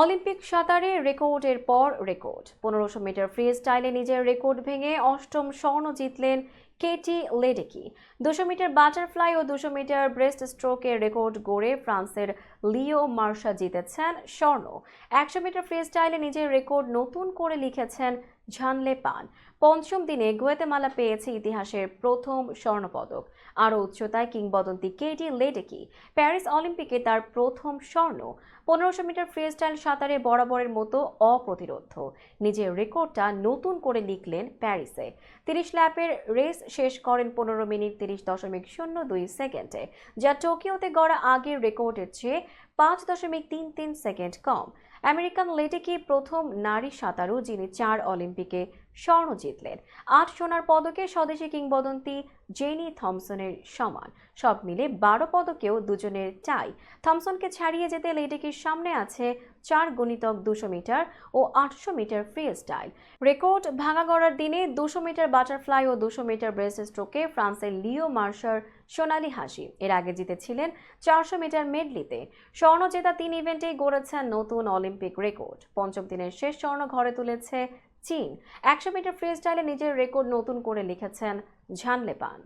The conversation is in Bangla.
অলিম্পিক সাঁতারে রেকর্ডের পর রেকর্ড। পনেরোশো মিটার ফ্রি স্টাইলে নিজের রেকর্ড ভেঙে অষ্টম স্বর্ণ জিতলেন কেটি লেডেকি। দুশো মিটার বাটারফ্লাই ও দুশো মিটার ব্রেস্ট স্ট্রোকের রেকর্ড গড়ে ফ্রান্সের লিও মার্শা জিতেছেন স্বর্ণ। একশো মিটার ফ্রি স্টাইলে নিজের রেকর্ড নতুন করে লিখেছেন ঝানলে পান। পঞ্চম দিনে গুয়েতেমালা পেয়েছে ইতিহাসের প্রথম স্বর্ণপদক। আরও উচ্চতায় কিংবদন্তি কেটি লেডেকি। প্যারিস অলিম্পিকে তার প্রথম স্বর্ণ। পনেরোশো মিটার ফ্রি স্টাইল সাঁতারে বরাবরের মতো অপ্রতিরোধ নিজের রেকর্ডটা নতুন করে লিখলেন প্যারিসে। তিরিশ ল্যাপের রেস শেষ করেন পনেরো মিনিট তিরিশ দশমিক শূন্য দুই সেকেন্ডে, যা টোকিওতে গড়া আগের রেকর্ডের চেয়ে পাঁচ দশমিক তিন তিন সেকেন্ড কম। আমেরিকান লেটেকি প্রথম নারী সাঁতারু, যিনি চার অলিম্পিকে স্বর্ণ জিতলেন? আট সোনার পদকে স্বদেশী কিংবদন্তি জেনি থমসনের সমান। সব মিলে বারো পদকেও দুজনের টাই থমসনকে ছাড়িয়ে যেতে লেটেকির সামনে আছে চার গণিতক দুশো মিটার ও আটশো মিটার ফ্রি স্টাইল। রেকর্ড ভাঙা গড়ার দিনে দুশো মিটার বাটারফ্লাই ও দুশো মিটার ব্রেস্ট স্ট্রোকে ফ্রান্সের লিও মার্শার সোনালি হাসি। এর আগে জিতেছিলেন চারশো মিটার মেডলিতে। স্বর্ণ জেতা তিন ইভেন্টেই গড়েছেন নতুন অলিম্পিক রেকর্ড। পঞ্চম দিনের শেষ স্বর্ণ ঘরে তুলেছে চীন। একশো মিটার ফ্রি স্টাইলে নিজের রেকর্ড নতুন করে লিখেছেন ঝানলে পান